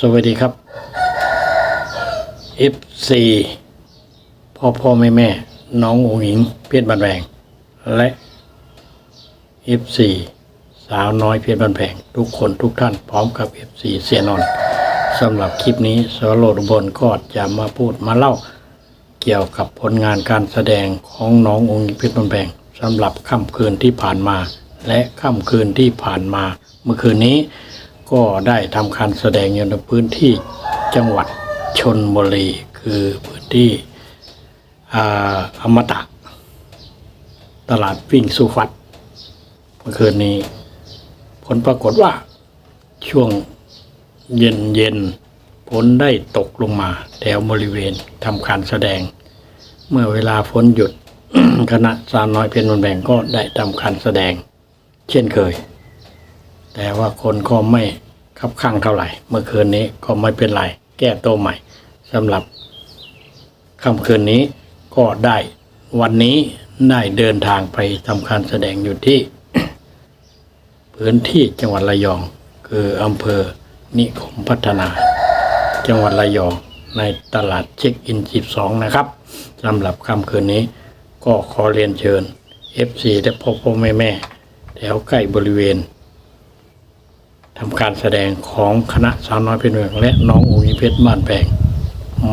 สวัสดีครับ F4 พ่อพ่อแม่แม่น้ององหญิงเพชรบันแพงและ F4 สาวน้อยเพชรบันแพงทุกคนทุกท่านพร้อมกับ F4 เสียนอนสำหรับคลิปนี้สโลดบนก็จะมาพูดมาเล่า เกี่ยวกับผลงานการแสดงของน้ององค์หญิงเพชรบันแพงสำหรับค่ำคืนที่ผ่านมา และค่ำคืนที่ผ่านมาเมื่อคืนนี้ ก็ได้ทำการแสดงอยู่ในพื้นที่จังหวัดชนบุรีคือพื้นที่อาอมตะ ตลาดวิ่งสุฟัดเมื่อคืนนี้ ผลปรากฏว่าช่วงเย็นเย็นฝนได้ตกลงมาแถวบริเวณทำการแสดง เมื่อเวลาฝนหยุดคณะสาวน้อยเพชรมันแบ่งก็ได้ทำการแสดง เช่นเคย แต่ว่าคนก็ไม่คับข้างเท่าไหร่ เมื่อคืนนี้ก็ไม่เป็นไร แก้ตัวใหม่สำหรับค่ำคืนนี้ก็ได้วันนี้ได้เดินทางไปทำการแสดงอยู่ที่ พื้นที่จังหวัดระยอง คืออำเภอนิคมพัฒนา จังหวัดระยองในตลาดเช็คอิน 12 นะครับสำหรับค่ำคืนนี้ ก็ขอเรียนเชิญ FC และพ่อพ่อแม่แม่แถวใกล้บริเวณ ทำการแสดงของคณะสาวน้อยเพชรเมืองและน้องอุ๋ยเพชรบ้านแพง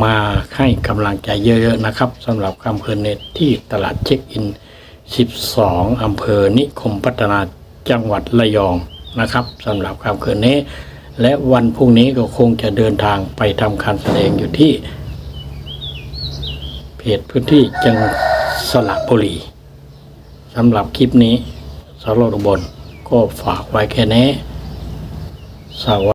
มาให้กำลังใจเยอะๆนะครับสำหรับค่ำคืนนี้ที่ตลาดเช็คอิน 12 อำเภอนิคมพัฒนาจังหวัดระยองนะครับสำหรับค่ำคืนนี้และวันพรุ่งนี้ก็คงจะเดินทางไปทำการแสดงอยู่ที่ เพจพื้นที่จังสระบุรีสำหรับคลิปนี้สารโรดบนก็ฝากไว้แค่นี้ สวัสดี